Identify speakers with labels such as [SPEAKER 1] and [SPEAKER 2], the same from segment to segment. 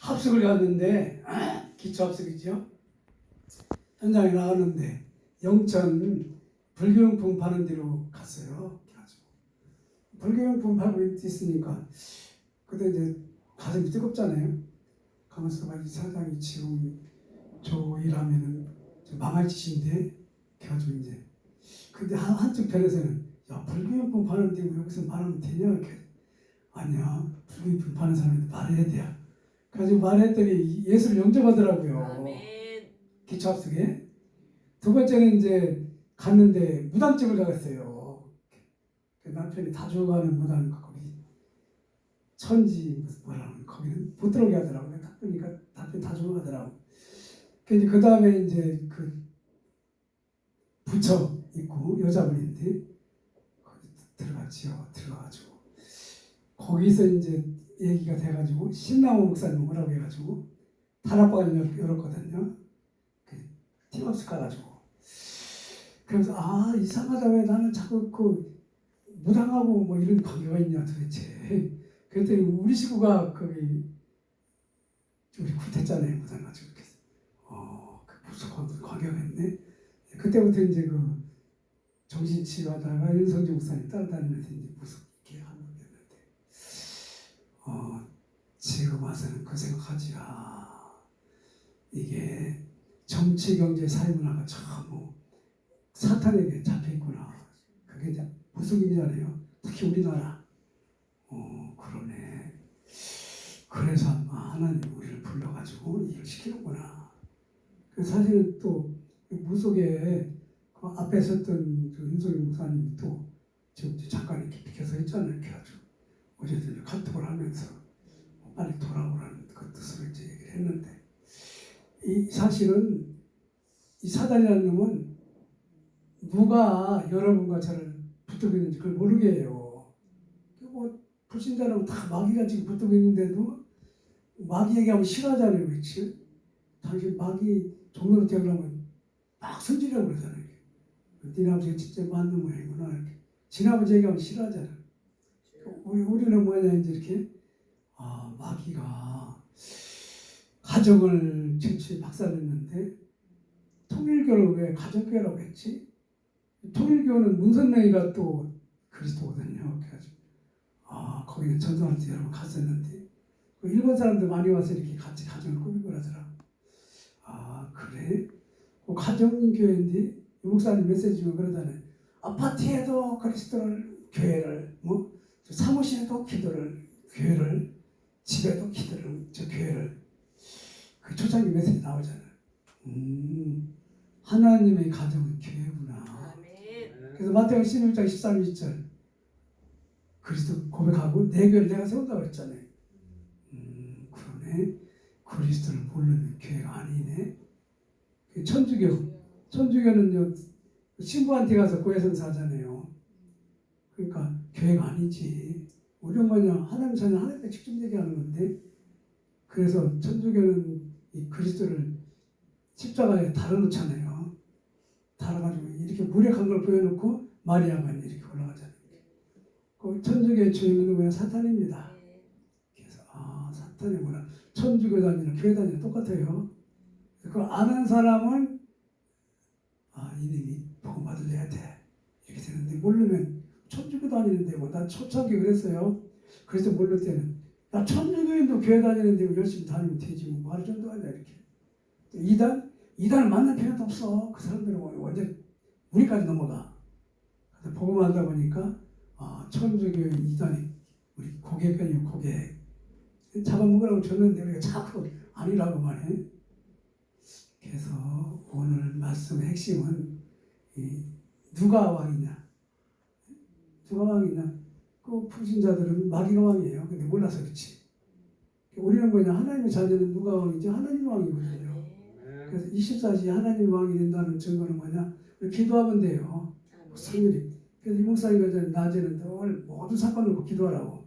[SPEAKER 1] 합숙을 갔는데 기초 합숙이죠. 현장에 나갔는데 영천 불교용품 파는 데로 갔어요. 그래가지고 불교용품 팔고 있으니까 그때 이제 가슴이 뜨겁잖아요. 가면서 막이 사장이 지금 저 일하면은 좀 망할 짓인데 그래가지고 이제 근데 한, 한쪽 편에서는 야 불교용품 파는데 뭐 여기서 말하면 되냐 이렇게 아니야 불교용품 파는 사람한테 말해야. 그래 가지고 말했더니 예수를 영접하더라고요. 기초 합숙에 두 번째는 이제 갔는데 무당집을 가갔어요. 그 남편이 다 죽어가는 무당 거기 천지 뭐라고 거기는 못 들어오게 하더라고. 내가 딱 보니까 남편 다 죽어가더라고. 그그 다음에 이제 그 부처 있고 여자분인데 거기 들어갔지요. 들어가가지고 거기서 이제 얘기가 돼가지고 신나무 목사님 오라고 해가지고 다락방을 열었거든요. 팀업스 가가지고. 그래서 아 이상하다 왜 나는 자꾸 그 무당하고 뭐 이런 관계가 있냐 도대체. 그랬더니 우리 식구가 거기 우리 굿했잖아요 무당 가지고 그래서 어그 무슨 관계가 있네. 그때부터 이제 그 정신치료하다가 윤성재 목사님 따라다니면서 이제 무슨 이렇게 하는 거였는데 어 지금 와서는 그 생각하지 아 이게 정치, 경제, 사회문화가 전부 사탄에게 잡혀 있구나. 그게 이제 무속인이잖아요. 특히 우리나라. 어, 그러네. 그래서 아마 하나님 우리를 불러가지고 일을 시키는구나. 그 사실은 또 무속에 그 앞에 섰던 그 윤석열 목사님이 또 지금 잠깐 이렇게 비켜서 있잖아요. 이렇게 아주 어제도 카톡을 하면서 빨리 돌아오라는 그 뜻으로 이제 얘기를 했는데 이 사실은 이 사단이라는 놈은 누가 여러분과 저를 붙들고 있는지 그걸 모르게 해요. 뭐 불신자라고 다 마귀가 지금 붙들고 있는데도 마귀 얘기하면 싫어하잖아요, 그렇지? 당신 마귀 종로로 되려면 막 성질이라고 그러잖아요. 니네 아버지가 진짜 맞는 모양이구나 이렇게. 지나아버지 얘기하면 싫어하잖아. 우리 우리는 뭐냐 이제 이렇게 아 마귀가 가정을 정치 박살냈는데 통일교를 왜 가정교회라고 했지? 통일교는 문선명이가 또 그리스도거든요. 그래가지고 아 거기는 전도한테 여러 번 갔었는데 그 일본 사람들 많이 와서 이렇게 같이 가정을 꾸미고 그러더라. 아 그래? 그 가정교회인데 유 목사님 메시지 면 그러잖아요. 아파트에도 그리스도를 교회를 뭐 사무실에도 기도를 교회를 집에도 기도를 저 교회를 그 초창기 메시지 나오잖아요. 음, 하나님의 가정은 교회구나. 그래서 마태복음 16장 13, 2절 그리스도 고백하고 내 교회를 내가 세운다고 그랬잖아요. 음, 그러네. 그리스도를 모르는 교회가 아니네. 그 천주교, 천주교는요 신부한테 가서 고해성사 하잖아요. 그러니까 교회가 아니지. 우리는 뭐냐 하나님 자녀 하나님께 직접 얘기하는 건데 그래서 천주교는 이 그리스도를 십자가에 달아놓잖아요. 달아가지고 이렇게 무력한 걸 보여놓고 마리아가 이렇게 올라가잖아요. 그 천주교의 주인은 누구야? 사탄입니다. 그래서 아 사탄이구나. 천주교 다니는 교회 다니는 똑같아요. 그걸 아는 사람은 아 이놈이 복음 받을래야 돼 이렇게 되는데 모르면 다니는데 뭐 난 초창기 그랬어요. 그래서 모를 때는 나 천주교인도 교회 다니는데 뭐 열심히 다니면 되지 뭐 말을 좀더 하냐 이렇게. 이단 이단을 만날 필요도 없어. 그 사람들은 완전 우리까지 넘어가. 그래서 복음 하다 보니까 아 천주교인 이단이 우리 고객이요 고객 잡아먹으라고 줬는데 우리가 자꾸 아니라고만 해. 그래서 오늘 말씀의 핵심은 이 누가 왕이냐? 누가 왕이냐? 그 불신자들은 마귀가 왕이에요. 근데 몰라서 그렇지. 우리는 뭐냐? 하나님의 자녀는 누가 왕이지? 하나님 왕이거든요. 그래서 24시 하나님 왕이 된다는 증거는 뭐냐? 기도하면 돼요. 성일이. 그래서 이 목사님과 낮에는 늘 모든 사건을 기도하라고.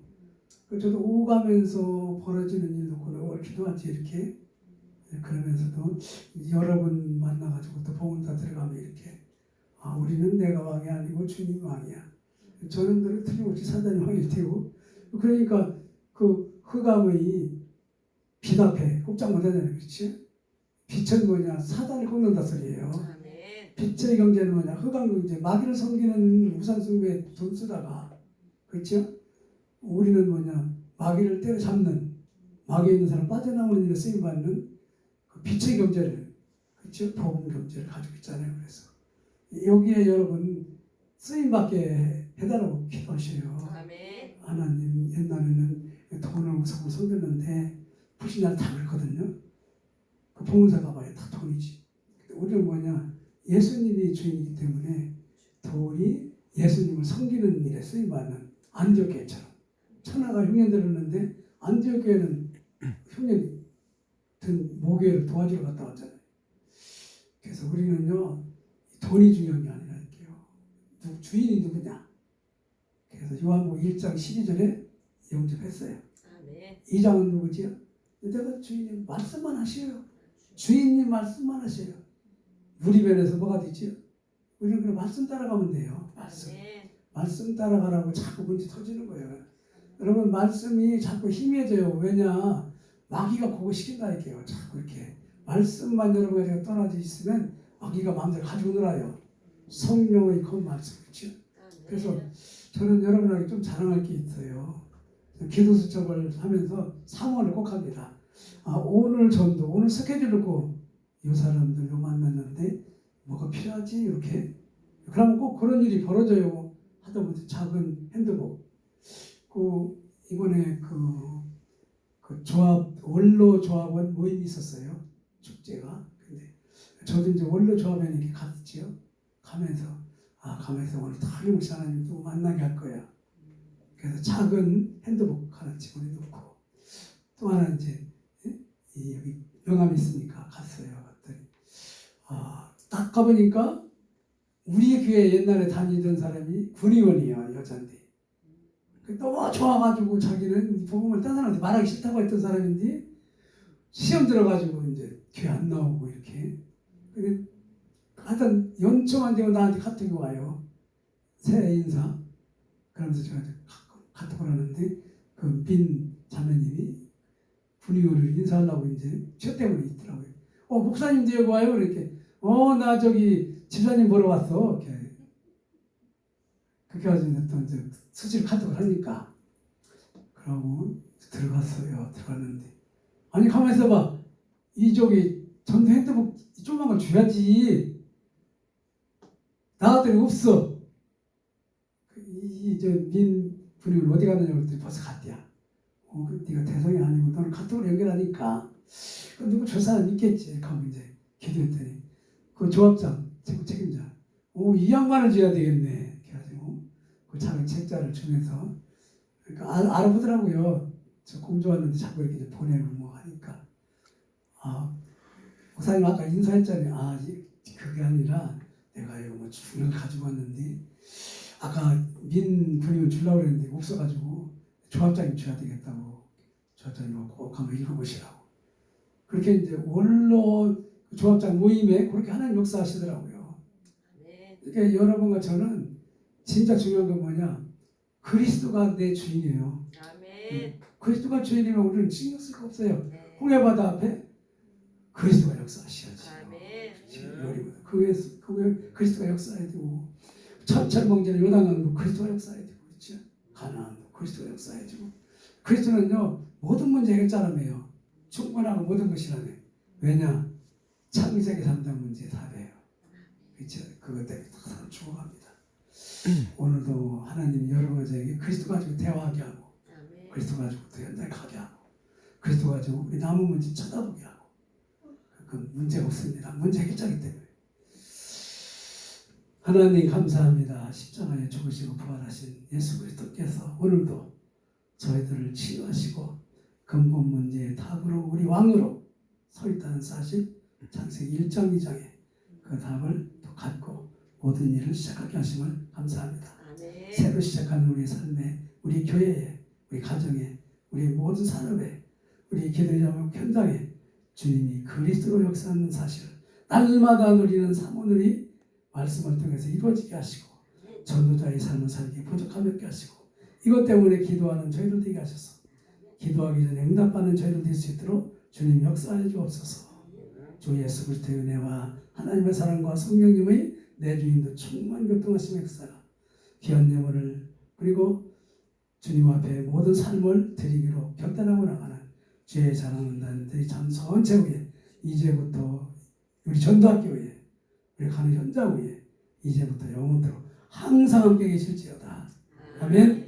[SPEAKER 1] 그 저도 오가면서 벌어지는 일 놓고 늘 기도하지 이렇게. 그러면서도 여러 번 만나가지고 또 봉헌다 들어가면 이렇게 아 우리는 내가 왕이 아니고 주님 왕이야. 늘 틀림없이 사단이 왕일 테고 그러니까 그 흑암의 빛 앞에 꼼짝 못하잖아요. 그렇지? 빛은 뭐냐? 사단을 꺾는다 소리예요.
[SPEAKER 2] 아멘.
[SPEAKER 1] 빛의 경제는 뭐냐? 흑암 경제, 마귀를 섬기는 우상 숭배에 돈 쓰다가 그렇죠? 우리는 뭐냐? 마귀를 때려잡는 마귀에 있는 사람 빠져나오는 일에 쓰임 받는 그 빛의 경제를 그렇죠? 복음 경제를 가지고 있잖아요. 그래서 여기에 여러분 쓰임 받게 해달라고 기도하셔요.
[SPEAKER 2] 아멘.
[SPEAKER 1] 하나님 옛날에는 돈을 우상으로 섬겼는데 불신자를 다 그랬거든요. 그 봉사가 봐요. 다 돈이지. 근데 우리는 뭐냐? 예수님이 주인이기 때문에 돈이 예수님을 섬기는 일에 쓰임받는 안디옥교회처럼 천하가 흉년 들었는데 안디옥교회는 흉년 든 모교회를 도와주러 갔다 왔잖아요. 그래서 우리는요 돈이 중요한 게 아니라니까요. 누- 주인이 누구냐? 그래서 요한복음 1장 12절에 영접했어요.
[SPEAKER 2] 아멘.
[SPEAKER 1] 2장은 누구지요? 내가 주인님 말씀만 하셔요. 주인님 말씀만 하셔요. 우리 변에서 뭐가 되지요? 우리는 그냥 말씀 따라가면 돼요. 말씀.
[SPEAKER 2] 아멘.
[SPEAKER 1] 말씀 따라가라고 자꾸 문제 터지는 거예요. 여러분 말씀이 자꾸 희미해져요. 왜냐? 마귀가 그거 시킨다니까요. 자꾸 이렇게 말씀만 여러분 가지고 떠나지 있으면 마귀가 마음대로 가지고 놀아요. 성령의 그 말씀 그렇죠?
[SPEAKER 2] 아멘.
[SPEAKER 1] 그래서 저는 여러분에게 좀 자랑할 게 있어요. 기도 수첩을 하면서 사모를 꼭 합니다. 아, 오늘 전도, 오늘 스케줄 놓고 이 사람들 요 만났는데 뭐가 필요하지? 이렇게. 그러면 꼭 그런 일이 벌어져요. 하다못해 작은 핸드북. 그, 이번에 그, 그 조합, 원로 조합원 모임이 있었어요. 축제가. 근데 저도 이제 원로 조합에 이렇게 갔지요. 가면서 아 가면서 오늘 다른 목사님 또 만나게 할 거야. 그래서 작은 핸드북 하나 집어넣고 또 하나 이제 예? 이 여기 명함이 있으니까 갔어요. 갔더니 아 딱 가보니까 우리 교회 옛날에 다니던 사람이 군의원이에요 여자인데 그 너무 좋아가지고 자기는 복음을 딴 사람한테 말하기 싫다고 했던 사람인데 시험 들어가지고 이제 교회 안 나오고 이렇게 근데 하여튼 연초만 되고 나한테 카톡이 와요. 새해 인사. 그러면서 제가 카톡을 하는데 그민 자매님이 분위기를 인사하려고 이제 저 때문에 있더라고요. 어 목사님도 여기 와요? 이렇게 어 나 저기 집사님 보러 왔어. 이렇게 그렇게 가지고 또 이제 수질 카톡을 하니까 그러고 들어갔어요. 들어갔는데 아니 가만 있어봐. 이 저기 전도 핸드북 조그만 걸 줘야지. 나왔더니 없어. 그 이저 민 분이 어디 갔느냐고 그랬더니 벌써 갔대야. 어, 그 네가 대성이 아니고 너는 카톡으로 연결하니까 그 누구 저 사람 있겠지. 하고 이제 기도했더니 그 조합장 최고 책임자. 오 이 양반을 줘야 되겠네. 이렇게 가지고 그 작은 책자를 주면서 그러니까 알, 알아보더라고요. 저 공주 왔는데 자꾸 이렇게 보내고 뭐 하니까 아 목사님 아까 인사했잖아요. 아 이- 그게 아니라 내가 이거 뭐 중을 가지고 왔는데 아까 민 분이면 주려고 그랬는데 없어가지고 조합장님 줘야 되겠다고 조합장님 꼭 한번 읽어보시라고 그렇게 이제 원로 조합장 모임에 그렇게 하나님 역사하시더라고요. 그러니까 여러분과 저는 진짜 중요한 건 뭐냐 그리스도가 내 주인이에요.
[SPEAKER 2] 아멘.
[SPEAKER 1] 그리스도가 주인이면 우리는 신경 쓸 거 없어요.
[SPEAKER 2] 네.
[SPEAKER 1] 홍해바다 앞에 그리스도가 역사하셔야지.
[SPEAKER 2] 아멘.
[SPEAKER 1] 요리보다 그 위에 그 위에 그리스도가 역사해야 되고 천천멍지는 요단강도 그리스도가 역사해야 되고 그렇죠? 가나안도 그리스도가 역사해야 되고 그리스도는요 모든 문제 해결자라며요. 충분하고 모든 것이라네. 왜냐? 창세기 3장 문제 답이에요. 그렇죠? 그것 때문에 다 사람 죽어갑니다. 오늘도 하나님 여러분에게 그리스도 가지고 대화하게 하고. 그리스도 가지고 또 현장 가게 하고 그리스도 가지고 우리 남은 문제 쳐다보게 하고 그 문제 없습니다. 문제 해결자기 때문에 하나님 감사합니다. 십자가에 죽으시고 부활하신 예수 그리스도께서 오늘도 저희들을 치유하시고 근본 문제의 답으로 우리 왕으로 서 있다는 사실 창세기 1장 2장에 그 답을 또 갖고 모든 일을 시작하게 하심을 감사합니다.
[SPEAKER 2] 아멘.
[SPEAKER 1] 새로 시작하는 우리 삶에, 우리 교회에, 우리 가정에, 우리 모든 산업에, 우리 기도자목 현장에 주님이 그리스도로 역사하는 사실 날마다 누리는 사모들이 말씀을 통해서 이루어지게 하시고 전도자의 삶을 살기 부족함 없게 하시고 이것 때문에 기도하는 저희들 되게 하셔서 기도하기 전에 응답받는 저희들 될수 있도록 주님 역사해 주옵소서. 주 예수 그리스도의 은혜와 하나님의 사랑과 성령님의 내 주인도 충만 교통하심 역사가 귀한 예물을 그리고 주님 앞에 모든 삶을 드리기로 결단하고 나가는 주의 사랑하는 단들이 참 전체 위에 이제부터 우리 전도학교에 가는 현장 위에 이제부터 영원토록 항상 함께 계실지어다. 아멘.